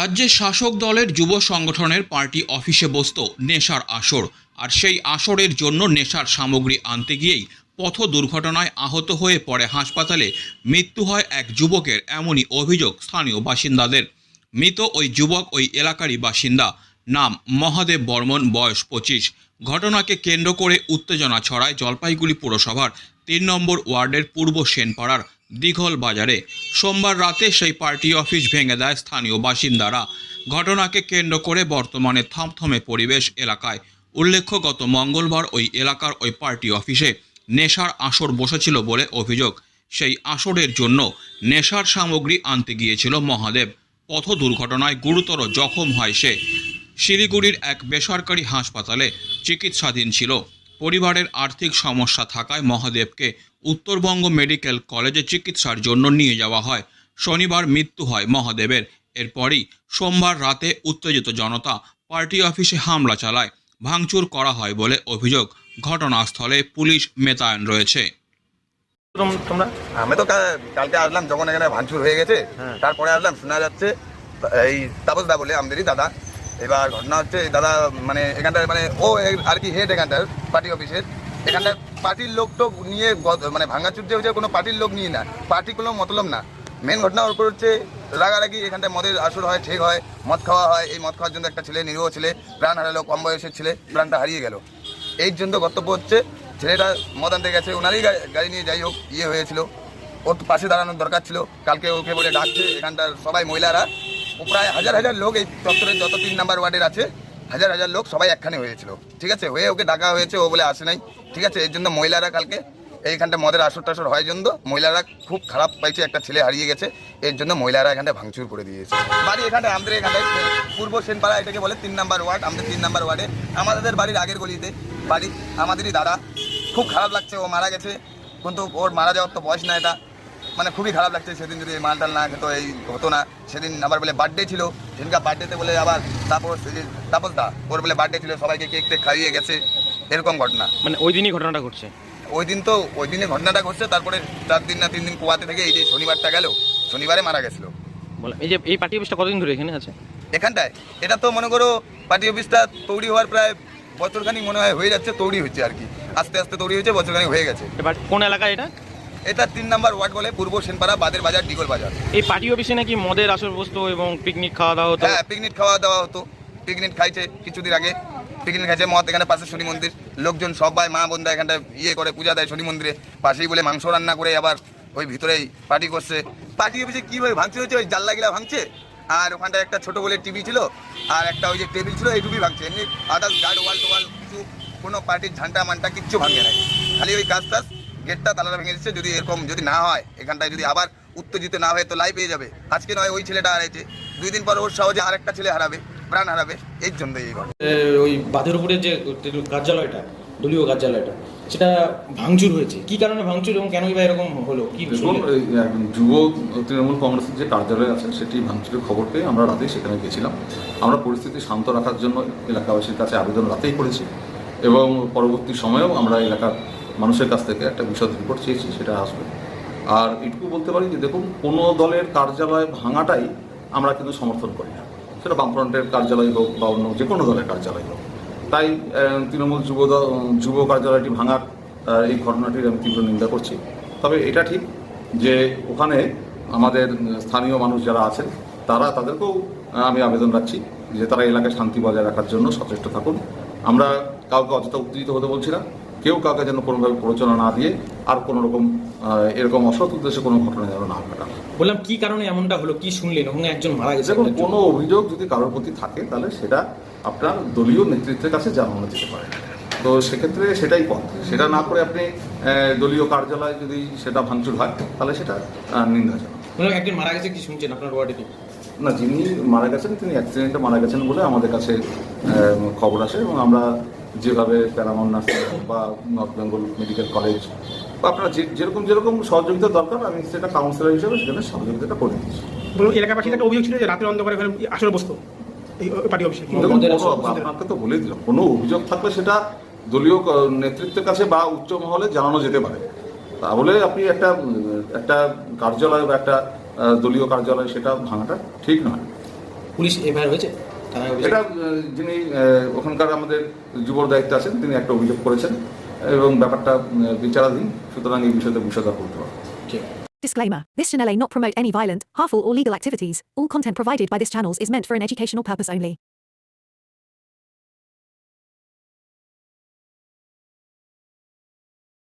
রাজ্যের শাসক দলের যুব সংগঠনের পার্টি অফিসে বসত নেশার আসর। আর সেই আসরের জন্য নেশার সামগ্রী আনতে গিয়েই পথ দুর্ঘটনায় আহত হয়ে পড়ে হাসপাতালে। মৃত্যু হয় এক যুবকের, এমনই অভিযোগ স্থানীয় বাসিন্দাদের। মৃত ওই যুবক ওই এলাকারই বাসিন্দা, নাম মহাদেব বর্মন, বয়স পঁচিশ। ঘটনাকে কেন্দ্র করে উত্তেজনা ছড়ায় জলপাইগুড়ি পুরসভার তিন নম্বর ওয়ার্ডের পূর্ব সেনপাড়ার দীঘল বাজারে। সোমবার রাতে সেই পার্টি অফিস ভেঙে দেয় স্থানীয় বাসিন্দারা। ঘটনাকে কেন্দ্র করে বর্তমানে থমথমে পরিবেশ এলাকায়। উল্লেখ্য, গত মঙ্গলবার ওই এলাকার ওই পার্টি অফিসে নেশার আসর বসেছিল বলে অভিযোগ। সেই আসরের জন্য নেশার সামগ্রী আনতে গিয়েছিল মহাদেব। পথ দুর্ঘটনায় গুরুতর জখম হয় সে। শিলিগুড়ির এক বেসরকারি হাসপাতালে চিকিৎসাধীন ছিল। পরিবারের আর্থিক সমস্যা থাকায় মহাদেবকে উত্তরবঙ্গ মেডিকেল কলেজে চিকিৎসার জন্য নিয়ে যাওয়া হয়। শনিবার মৃত্যু হয় মহাদেবের। এরপরই সোমবার রাতে উত্তেজিত জনতা পার্টি অফিসে হামলা চালায়। ভাঙচুর করা হয় বলে অভিযোগ। ঘটনাস্থলে পুলিশ মেতায়ন রয়েছে। তোমরা? আমি তো কালকে আসলাম যখন এখানে ভাঙচুর হয়ে গেছে হ্যাঁ। তারপরে আসলাম শোনা যাচ্ছে এই তাপস দা বলে আমাদেরই দাদা। এবার ঘটনা হচ্ছে, দাদা মানে এখানটার মানে ও আর কি হেড এখানটার পার্টি অফিসের এখানটার পার্টির লোক তো নিয়ে মানে ভাঙাচুর যে হচ্ছে কোনো পার্টির লোক নিয়ে না। পার্টি কোনো মতলব না। মেন ঘটনা ওর হচ্ছে, রাগারাগি, এখানটায় মদের আসর হয় ঠিক হয়, মদ খাওয়া হয়। এই মদ খাওয়ার জন্য একটা ছেলে, নিরীহ ছেলে, প্রাণ হারালো, কম বয়সের ছেলে, প্রাণটা হারিয়ে গেল। এই জন্য কর্তব্য হচ্ছে, ছেলেটা মদ আনতে গেছে, ওনারই গাড়ি নিয়ে যাই হোক ইয়ে হয়েছিল। ওর পাশে দাঁড়ানোর দরকার ছিল। কালকে ওকে বলে ডাকছে, এখানটার সবাই মহিলারা। প্রায় হাজার হাজার লোক এই চত্বরের যত তিন নাম্বার ওয়ার্ডের আছে, হাজার হাজার লোক সবাই একখানে হয়েছিল। ঠিক আছে? হয়ে ওকে ডাকা হয়েছে, ও বলে আসে নাই। ঠিক আছে? এর জন্য মহিলারা কালকে এইখানটা মদের আসর টাসর হয় জন্য মহিলারা খুব খারাপ পাইছে, একটা ছেলে হারিয়ে গেছে। এর জন্য মহিলারা এখানটা ভাঙচুর করে দিয়েছে। বাড়ি এখানে আমাদের এখানটায়, পূর্ব সেনপাড়া এটাকে বলে তিন নাম্বার ওয়ার্ড, আমাদের তিন নাম্বার ওয়ার্ডে। আমাদের বাড়ির আগের গলিতে, বাড়ি, আমাদেরই দাদা। খুব খারাপ লাগছে, ও মারা গেছে। কিন্তু ওর মারা যাওয়ার তো বয়স না এটা। মানে খুবই খারাপ লাগছে সেদিন যদি মালটাল না খেতো এই হতো না। সেদিন আবার বলে বার্থডে ছিল। সেদিনকার বার্থডেতে বলে আবার তারপর সেদিন তাপস দা ওর বলে বার্থডে ছিল সবাইকে কেক টেক খাইয়ে গেছে। এরকম ঘটনা। মানে ওই দিনই ঘটনাটা ঘটছে? ওই দিন তো ওই দিনে ঘটনাটা ঘটছে। তারপরে চার দিন না তিন দিন কুয়াতে থেকে এই যে শনিবারটা গেল শনিবারে মারা গেছিল। এই যে এই পার্টি অফিসটা কতদিন ধরে এখানে আছে? এখানটায়? এটা তো মনে করো পার্টি অফিসটা তৈরি হওয়ার প্রায় বছরখানিক মনে হয় হয়ে যাচ্ছে তৈরি হচ্ছে আর কি। আস্তে আস্তে তৈরি হয়েছে বছরখানিক হয়ে গেছে। এবার কোন এলাকায় এটা? এটা তিন নাম্বার ওয়ার্ড বলে পূর্ব সেনপাড়া বাদের বাজার ডিগল বাজার। এই পার্টি অফিসে নাকি মদের আসর বসতো এবং পিকনিক খাওয়া দাওয়া হতো? হ্যাঁ পিকনিক খাওয়া দাওয়া হতো। পিকনিক খাইছে কিছুদিন আগে। পিকনিক খাইছে মদ এখানে পাশে শনি মন্দির। লোকজন সবাই মা বোনরা এখানটা ইয়ে করে পূজা দেয় শনি মন্দিরে। পাশেই বলে মাংস রান্না করে আবার ওই ভিতরেই পার্টি করছে। পার্টি অফিসে কীভাবে ভাঙছে হচ্ছে ওই জাল্লাগিলা ভাঙছে? আর ওখানটায় একটা ছোট বলে টিভি ছিল। আর একটা ওই যে টেবিল ছিল এইটুকুই ভাঙছে। এমনি আদার্স গার্ড ওয়াল টোয়াল কিছু কোনো পার্টির ঝান্টা মানটা কিচ্ছু ভাঙে নাই। খালি ওই কাজ টাজ গেটটা তালাটা ভেঙে দিচ্ছে যদি এরকম যদি না হয় এখানটায় যদি আবার উত্তেজিত না হয় তো লাই পেয়ে যাবে। আজকে নয় ওই ছেলেটা হারাইছে। দুই দিন পর ওর সহজে আরেকটা ছেলে হারাবে প্রাণ হারাবে এর জন্য এই ঘটনা। ওই বাঁধের উপরে যে কার্যালয়টা দলীয় কার্যালয়টা সেটা ভাঙচুর হয়েছে। কি কারণে ভাঙচুর এবং কেনই বা এরকম হলো? কি দেখুন এই, যুব তৃণমূল কংগ্রেসের যে কার্যালয় আছে সেটি ভাঙচুরের খবর পেয়ে আমরা রাতে সেখানে গেছিলাম আমরা পরিস্থিতি শান্ত রাখার জন্য এলাকাবাসীর কাছে আবেদন রাতেই করেছি। এবং পরবর্তী সময়েও আমরা এলাকার মানুষের কাছ থেকে একটা বিশদ রিপোর্ট চেয়েছি, সেটা আসবে। আর এটুকু বলতে পারি যে দেখুন, কোনো দলের কার্যালয় ভাঙাটাই আমরা কিন্তু সমর্থন করি না। সেটা বামফ্রন্টের কার্যালয় হোক বা অন্য যে কোনো দলের কার্যালয় হোক। তাই তৃণমূল যুব যুব কার্যালয়টি ভাঙার এই ঘটনাটির আমি তীব্র নিন্দা করছি। তবে এটা ঠিক যে ওখানে আমাদের স্থানীয় মানুষ যারা আছেন তারা তাদেরকেও আমি আবেদন রাখছি যে তারা এলাকায় শান্তি বজায় রাখার জন্য সচেষ্ট থাকুন। আমরা কাউকে অযথা উত্তেজিত হতে বলছি না। কেউ কাউকে যেন কোনোভাবে প্ররোচনা না দিয়ে আর কোনো রকম এরকম অসৎ উদ্দেশ্যে কোনো ঘটনা যেন না ঘটান। বললাম কি কারণে এমনটা হলো? কি শুনলেন? ওখানে একজন মারা গেছে দেখুন কোনো অভিযোগ যদি কারোর প্রতি থাকে তাহলে সেটা আপনার দলীয় নেতৃত্বের কাছে জানানো যেতে পারে। তো সেক্ষেত্রে সেটাই পথ। সেটা না করে আপনি দলীয় কার্যালয় যদি সেটা ভাঙচুর হয় তাহলে সেটা নিন্দাজনক। একজন মারা গেছে কি শুনছেন আপনার ওয়ার্ডে না যিনি মারা গেছেন তিনি অ্যাক্সিডেন্টে মারা গেছেন বলে আমাদের কাছে খবর আসে এবং আমরা যেভাবে প্যারামাউন্ট নার্সিং বা নর্থ বেঙ্গল মেডিকেল কলেজ বা আপনার যে- যেরকম যেরকম সহযোগিতা দরকার আমি সেটা কাউন্সিলর হিসেবে সেখানে সহযোগিতাটা করে দিচ্ছি। এলাকাবাসীর একটা অভিযোগ ছিল যে রাতের অন্ধকারে ওখানে আসলে বসতো এই পার্টি অফিসে। আপনাকে তো বলে দিলাম কোনো অভিযোগ থাকলে সেটা দলীয় নেতৃত্বের কাছে বা উচ্চ মহলে জানানো যেতে পারে। তা বলে আপনি একটা একটা কার্যালয় বা একটা দলীয় কার্যালয় সেটা ভাঙাটা ঠিক নয়। পুলিশ এফআইআর হয়েছে? এটা যিনি ওখানকার আমাদের যুবর দায়িত্বে আছেন তিনি একটা অভিযোগ করেছেন এবং ব্যাপারটা বিচারাধীন সুতরাং এই বিষয়তে বিষয়টা করতে হবে Disclaimer This channel may not promote any violent, harmful, or legal activities. All content provided by this channel is meant for an educational purpose only.